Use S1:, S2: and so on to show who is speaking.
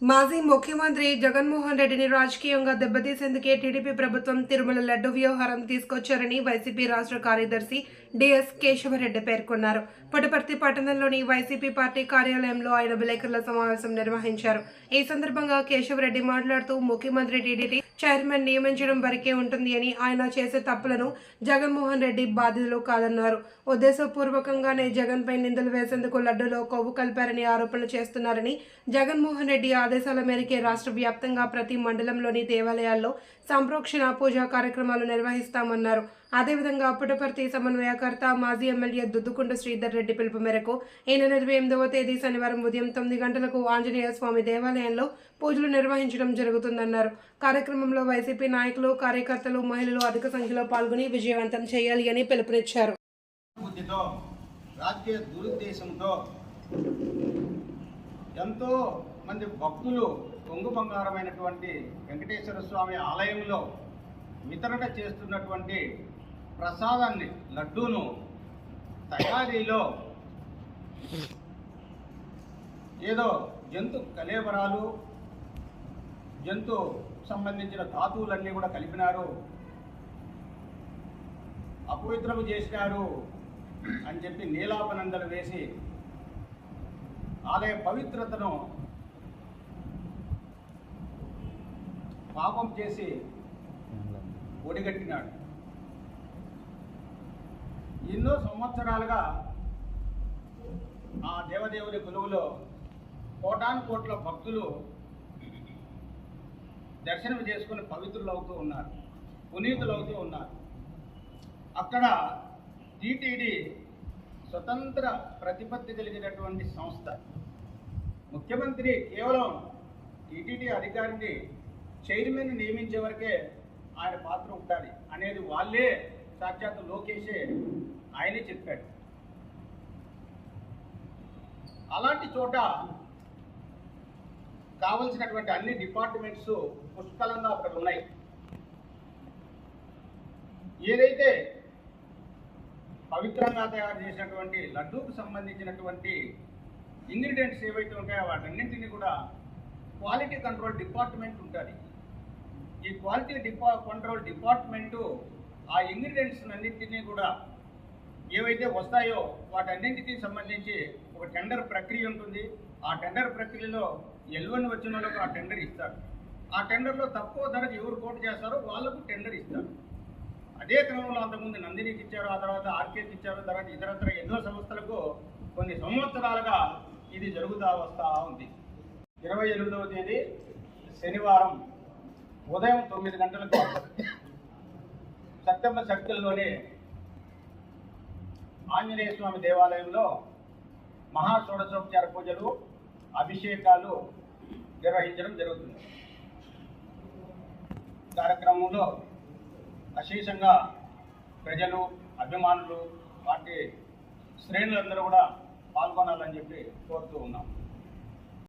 S1: మాజీ ముఖ్యమంత్రి జగన్మోహన్ రెడ్డిని రాజకీయంగా దెబ్బతీసేందుకే టీడీపీ ప్రభుత్వం తిరుమల లడ్డు వ్యవహారం తీసుకొచ్చారని వైసీపీ రాష్ట్ర కార్యదర్శి డిఎస్ కేశవరెడ్డి పేర్కొన్నారు. పుట్టపర్తి పట్టణంలోని వైసీపీ పార్టీ కార్యాలయంలో ఆయన విలేకరుల సమావేశం నిర్వహించారు. ఈ సందర్భంగా కేశవరెడ్డి మాట్లాడుతూ ముఖ్యమంత్రి టీడీపీ చైర్మన్ నియమించడం వరకే ఉంటుంది అని ఆయన చేసే తప్పులను జగన్మోహన్ రెడ్డి బాధ్యులు కాదన్నారు. ఉద్దేశపూర్వకంగానే జగన్ పై నిందలు వేసేందుకు లడ్డులో కొవ్వు కలిపారని ఆరోపణలు చేస్తున్నారని జగన్మోహన్ రెడ్డి ఆదేశాల మేరకే రాష్ట్ర వ్యాప్తంగా ప్రతి మండలంలోని దేవాలయాల్లో సంప్రోక్షణ పూజా కార్యక్రమాలు నిర్వహిస్తామన్నారు. అదేవిధంగా పుట్టపర్తి సమన్వయకర్త మాజీ ఎమ్మెల్యే దుద్దుకుంట శ్రీధర్ రెడ్డి పిలుపు మేరకు ఈ నెల ఇరవై ఎనిమిదవ తేదీ శనివారం ఉదయం తొమ్మిది గంటలకు ఆంజనేయ స్వామి దేవాలయంలో పూజలు నిర్వహించడం జరుగుతుందన్నారు. కార్యక్రమంలో వైసీపీ నాయకులు కార్యకర్తలు మహిళలు అధిక సంఖ్యలో పాల్గొని విజయవంతం చేయాలి అని పిలుపునిచ్చారు.
S2: రాజకీయ దురుద్దేశంతో ఎంతో మంది భక్తులు కొంగు బంగారమైనటువంటి వెంకటేశ్వర స్వామి ఆలయంలో వితరణ చేస్తున్నటువంటి ప్రసాదాన్ని లడ్డూను తయారీలో ఏదో జంతు కలేబరాలు జంతు సంబంధించిన ధాతువులన్నీ కూడా కలిపినారు. అపవిత్రము చేసినారు అని చెప్పి నీలాపనందలు వేసి ఆలయ పవిత్రతను పాపం చేసి ఒడిగట్టినాడు. ఎన్నో సంవత్సరాలుగా ఆ దేవదేవుని కొలువులో కోటాను కోట్ల భక్తులు దర్శనం చేసుకుని పవిత్రులు అవుతూ ఉన్నారు పునీతులు అవుతూ ఉన్నారు. అక్కడ టీటీడీ స్వతంత్ర ప్రతిపత్తి కలిగినటువంటి సంస్థ. ముఖ్యమంత్రి కేవలం టీటీడీ అధికారిని చైర్మన్ నియమించే వరకే ఆయన పాత్ర ఉండాలి అనేది వాళ్ళే సాక్షాత్ లోకేషే ఆయనే చెప్పాడు. అలాంటి చోట కావలసినటువంటి అన్ని డిపార్ట్మెంట్స్ పుష్కలంగా అక్కడ ఉన్నాయి. ఏదైతే పవిత్రంగా తయారు చేసినటువంటి లడ్డూకు సంబంధించినటువంటి ఇంగ్రీడియంట్స్ ఏవైతే ఉంటాయో వాటన్నింటినీ కూడా క్వాలిటీ కంట్రోల్ డిపార్ట్మెంట్ ఉంటుంది ఈ క్వాలిటీ డిపా కంట్రోల్ డిపార్ట్మెంటు ఆ ఇంగ్రీడియంట్స్ అన్నింటినీ కూడా ఏవైతే వస్తాయో వాటన్నింటికి సంబంధించి ఒక టెండర్ ప్రక్రియ ఉంటుంది. ఆ టెండర్ ప్రక్రియలో ఎల్వన్ వచ్చిన వాళ్ళకు ఆ టెండర్ ఇస్తారు. ఆ టెండర్లో తక్కువ ధరకు ఎవరు పోటీ చేస్తారో వాళ్ళకు టెండర్ ఇస్తారు. అదే క్రమంలో అంతకుముందు నందినికి ఇచ్చారు ఆ తర్వాత ఆర్కేకి ఇచ్చారు తర్వాత ఇతరత్ర ఎన్నో సంస్థలకు కొన్ని సంవత్సరాలుగా ఇది జరుగుతూ వస్తూ ఉంది. ఇరవై ఎనిమిదవ తేదీ శనివారం. ఉదయం తొమ్మిది గంటలకు సత్యమ్మ సర్కిల్లోని ఆంజనేయ స్వామి దేవాలయంలో మహాషోడశోపచార పూజలు అభిషేకాలు నిర్వహించడం జరుగుతుంది. కార్యక్రమంలో అశేషంగా ప్రజలు అభిమానులు వాటి శ్రేణులందరూ కూడా పాల్గొనాలని చెప్పి కోరుతూ ఉన్నాం.